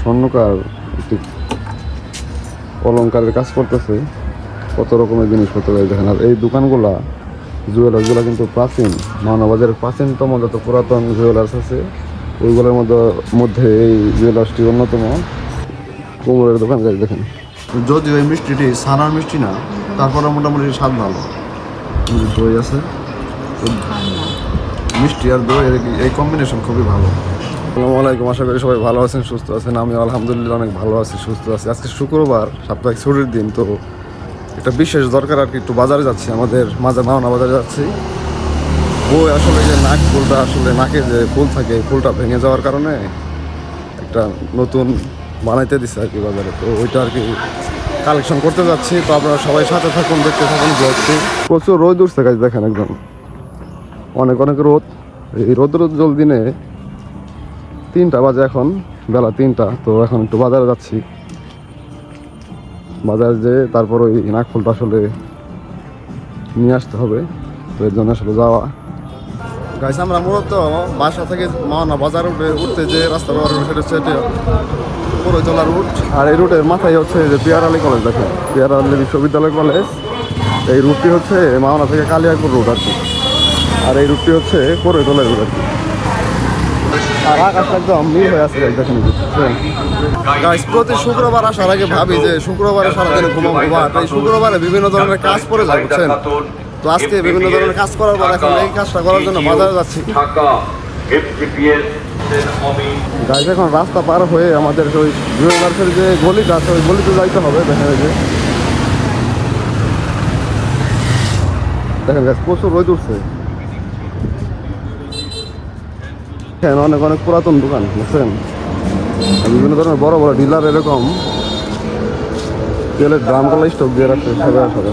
স্বর্ণকার একটি অলঙ্কারের কাজ করতেছে। কত রকমের জিনিসপত্র দেখেন। আর এই দোকানগুলা জুয়েলার্সগুলো কিন্তু প্রাচীন মানবাজারের প্রাচীনতম যত পুরাতন জুয়েলার্স আছে, ওইগুলোর মধ্যে মধ্যে এই জুয়েলার্সটি অন্যতম। কোমরের দোকান দেখেন। যদিও এই মিষ্টিটি সানার মিষ্টি না তারপরে মোটামুটি স্বাদ ভালো। দই আছে মিষ্টি আর দই এই কম্বিনেশন খুবই ভালো। আসসালামু আশা করি সবাই ভালো আছেন, সুস্থ আছেন। আমি আলহামদুলিল্লাহ অনেক ভালো আছি, সুস্থ আছি। আজকে শুক্রবার, সাপ্তাহিক ছুটির দিন, তো একটা বিশেষ দরকার আর কি, একটু বাজারে যাচ্ছি। আমাদের মাঝে মাওনা বাজারে যাচ্ছি। ওই আসলে যে নাক ফুলটা, আসলে নাকে যে ফুল থাকে ফুলটা ভেঙে যাওয়ার কারণে একটা নতুন বানাইতে দিছে আর কি বাজারে। তো ওইটা আর কি কালেকশন করতে যাচ্ছি। তো আপনারা সবাই সাথে থাকুন, দেখতে থাকুন যাচ্ছি প্রচুর রোদ উঠছে গাছ দেখেন একদম। অনেক অনেক রোদ। এই রোদ রোদ জল দিনে তিনটা বাজে এখন, বেলা তিনটা, তো এখন একটু বাজারে যাচ্ছি। বাজারে যে তারপর ওই নাকফুলটা আসলে নিয়ে আসতে হবে, তো এর জন্য আসলে যাওয়া। গাইস, আমরা মূলত বাসা থেকে মাওনা বাজার উঠে উঠতে যে রাস্তা ব্যবহার করি, সেটা হচ্ছে এটা পুরোতলা রুট আর এই রুটের মাথায় হচ্ছে যে পিয়ারালি কলেজ দেখেন? পিয়ারালি বিশ্ববিদ্যালয় কলেজ এই রুটটি হচ্ছে মাওনা থেকে কালিয়াকুর রুট আর কি। আর এই রুটটি হচ্ছে পুরোতলা রুট আর কি। আর আকাশটা একদম নীল হয়ে আছে দেখেন গাইস প্রতি শুক্রবার আসার আগে ভাবি যে শুক্রবারে সারাদিনে ঘুমাবো শুক্রবারে বিভিন্ন ধরনের কাজ পড়ে যায় বুঝছেন? তো আজকে বিভিন্ন ধরনের কাজ করার পর এখন এই কাজটা করার জন্য বাজারে যাচ্ছি। ঢাকা এফপিপিএস অমিন গাইস এখন রাস্তা পার হয়ে আমাদের ওই জুয়েলার্সের যে গলিটা আছে ওই গলিতে যাইতে হবে দেখা এই যে দেখেন গাছ প্রচুর রোদ উঠছে। হ্যাঁ অনেক অনেক পুরাতন দোকান, বুঝছেন? বিভিন্ন ধরনের বড় বড় ডিলার এরকম। তেলের ড্রামগুলো স্টক দিয়ে রাখছে সবাই আসলে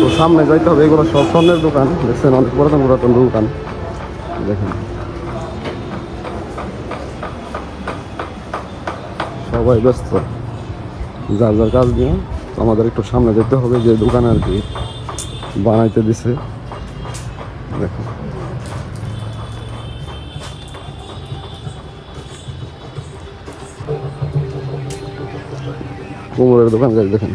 তো সামনে যাইতে হবে, এগুলো সব স্বর্ণের দোকান, দেখছেন? অনেক পুরাতন পুরাতন দোকান। দেখেন। সবাই ব্যস্ত। যার যার কাজ নিয়ে আমাদের একটু সামনে যেতে হবে, যে দোকান আর কি বানাইতে দিছে। দেখো কোমরের দোকান গাছ দেখেন।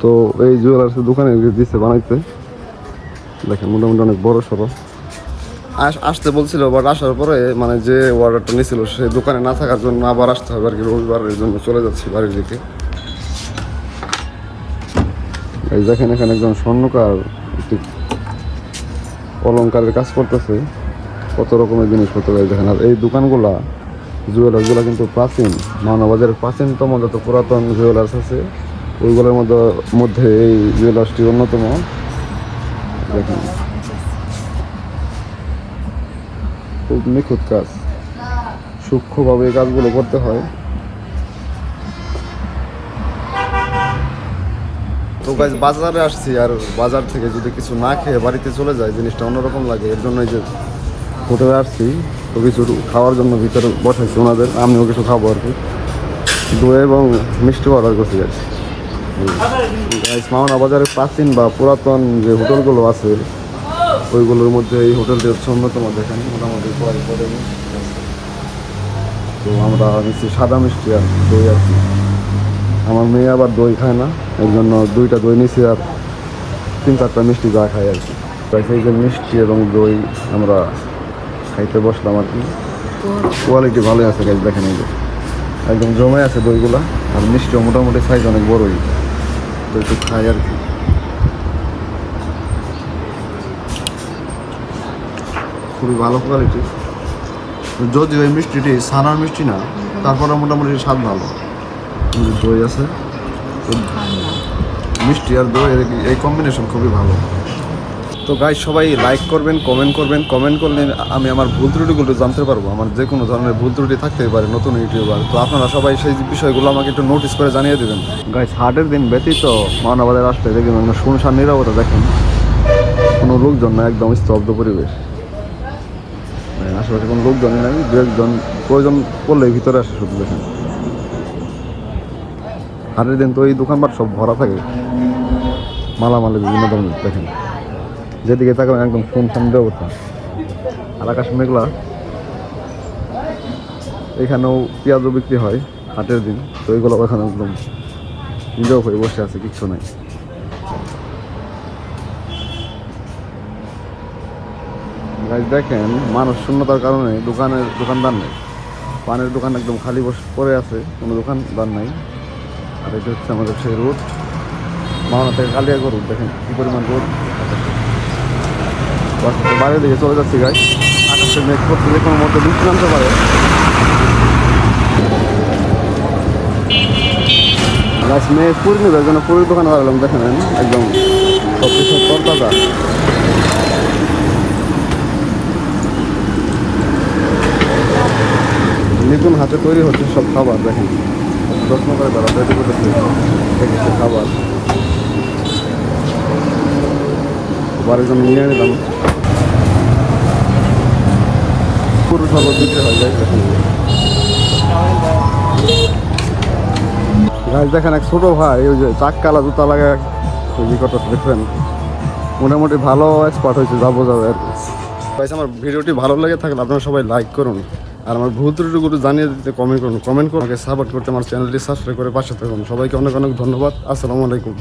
তো এই জুয়েলার্সের দোকানে দিচ্ছে বানাইতে। দেখেন, মোটামুটি অনেক বড় সড়ো। আস- আসতে বলছিল বাট আসার পরে মানে যে অর্ডারটা নিয়েছিল সেই দোকানে না থাকার জন্য আবার আসতে হবে আর কি, রবিবারের জন্য চলে যাচ্ছি বাড়ির দিকে। এই দেখেন, এখানে একজন স্বর্ণকার একটি অলঙ্কারের কাজ করতেছে। কত রকমের জিনিসপত্র দেখেন, আর এই দোকানগুলা জুয়েলার্সগুলো কিন্তু প্রাচীন মানবাজারের প্রাচীনতম যত পুরাতন জুয়েলার্স আছে, ওইগুলোর মধ্যে মধ্যে এই জুয়েলার্সটি অন্যতম। দেখেন। খুব নিখুঁত কাজ। সূক্ষ্মভাবে এই কাজগুলো করতে হয়। তো গাছ বাজারে আসছি, আর বাজার থেকে যদি কিছু না খেয়ে বাড়িতে চলে যায় জিনিসটা অন্যরকম লাগে। এর জন্য এই যে হোটেলে আসছি। তো কিছু খাওয়ার জন্য ভিতরে বসাইছি ওনাদের, আমিও কিছু খাব আর কি। দই এবং মিষ্টি অর্ডার গাছ গাইস মাওনা বাজারে প্রাচীন বা পুরাতন যে হোটেলগুলো আছে, ওইগুলোর মধ্যে এই হোটেলটি হচ্ছে অন্যতম দেখেন মোটামুটি তো আমরা নিচ্ছি সাদা মিষ্টি আর দই আর কি। আমার মেয়ে আবার দই খায় না, এর জন্য দুইটা দই নিছি আর তিন চারটা মিষ্টি যা খাই আর কি। সেই যে মিষ্টি এবং দই আমরা খাইতে বসলাম আর কি। কোয়ালিটি ভালোই আছে গাছ দেখেন এই যে। একদম জমে আছে দইগুলা আর মিষ্টিও মোটামুটি সাইজ অনেক বড়ই। তো একটু খাই আর কি। খুবই ভালো কোয়ালিটি যদিও এই মিষ্টিটি সানার মিষ্টি না তারপরে মোটামুটি স্বাদ ভালো। দই আছে। মিষ্টি আর দই এই কম্বিনেশন খুবই ভালো। তো গাইজ সবাই লাইক করবেন কমেন্ট করবেন কমেন্ট করলে আমি আমার ভুল ত্রুটিগুলো জানতে পারব। আমার যে কোনো ধরনের ভুল ত্রুটি থাকতে পারে নতুন ইউটিউবার তো আপনারা সবাই সেই বিষয়গুলো আমাকে একটু নোটিস করে জানিয়ে দেবেন। গাইজ হাটের দিন ব্যতীত মানবাদের আসলে দেখবেন একটা শুনশান নিরবতা দেখেন। কোনো লোকজন না, একদম স্তব্ধ পরিবেশ। মানে আশেপাশে কোনো লোকজনই নাই, দু একজন প্রয়োজন পড়লে ভিতরে আসে শুধু দেখেন। হাটের দিন তো এই দোকানপাট সব ভরা থাকে। মালামালে বিভিন্ন ধরনের, দেখেন। যেদিকে তাকাবেন, একদম শুনশান নিরবতা আর আকাশ মেঘলা। এখানেও পেঁয়াজও বিক্রি হয় হাটের দিন, তো এগুলো এখানে একদম নিজেও হয়ে বসে আছে, কিচ্ছু নাই। দেখেন, মানুষ শূন্যতার কারণে দোকানের দোকানদার নেই। পানের দোকান একদম খালি বসে পড়ে আছে, কোনো দোকানদার নাই। আর এটা হচ্ছে আমাদের সেই রোড মাওনা থেকে কালিয়াগড় রোড দেখেন কী পরিমাণ রোড বাইরে দিকে, চলে যাচ্ছি গাছ আকাশে মেঘ করতে যে কোনো মধ্যে বৃষ্টি নামতে পারে। মেঘ পুরি নেবে যেন পুরীর দোকানে দাঁড়ালাম দেখেন, একদম সব কিছু তরতাজা হাতে তৈরি হচ্ছে সব খাবার, দেখেন। যত্ন করে তারা, তৈরি করতেছে। খাবার। বাড়ির জন্য নিয়ে নিলাম। বিক্রি গাছ দেখেন এক ছোটো ভাই ওই যে চাককালা জুতা লাগে তৈরি দেখবেন মোটামুটি ভালো এক্সপার্ট হয়েছে যাব যাবে আর গাইস আমার ভিডিওটি ভালো লেগে থাকলে আপনারা সবাই লাইক করুন। আর আমার ভুল ত্রুটিগুলো জানিয়ে দিতে কমেন্ট করুন। কমেন্ট করুন। আমাকে সাপোর্ট করতে আমার চ্যানেলটি সাবস্ক্রাইব করে পাশে থাকুন। সবাইকে অনেক অনেক ধন্যবাদ। আসসালামু আলাইকুম।